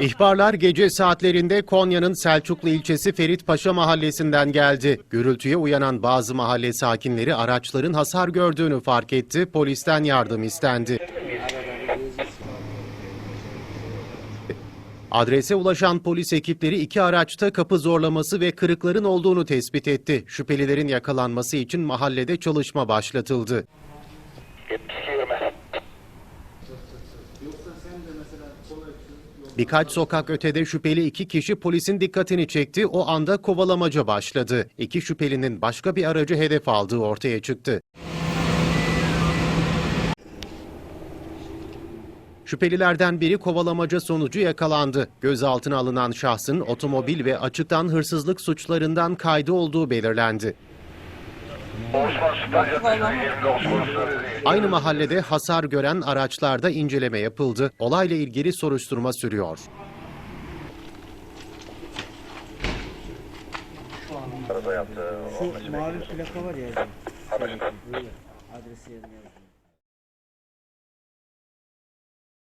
İhbarlar gece saatlerinde Konya'nın Selçuklu ilçesi Feritpaşa mahallesinden geldi. Gürültüye uyanan bazı mahalle sakinleri araçların hasar gördüğünü fark etti, polisten yardım istendi. Adrese ulaşan polis ekipleri iki araçta kapı zorlaması ve kırıkların olduğunu tespit etti. Şüphelilerin yakalanması için mahallede çalışma başlatıldı. Birkaç sokak ötede şüpheli iki kişi polisin dikkatini çekti. O anda kovalamaca başladı. İki şüphelinin başka bir aracı hedef aldığı ortaya çıktı. Şüphelilerden biri kovalamaca sonucu yakalandı. Gözaltına alınan şahsın otomobil ve açıktan hırsızlık suçlarından kaydı olduğu belirlendi. Aynı mahallede hasar gören araçlarda inceleme yapıldı. Olayla ilgili soruşturma sürüyor. Şu mavi plaka var ya. Adresi yazıyor.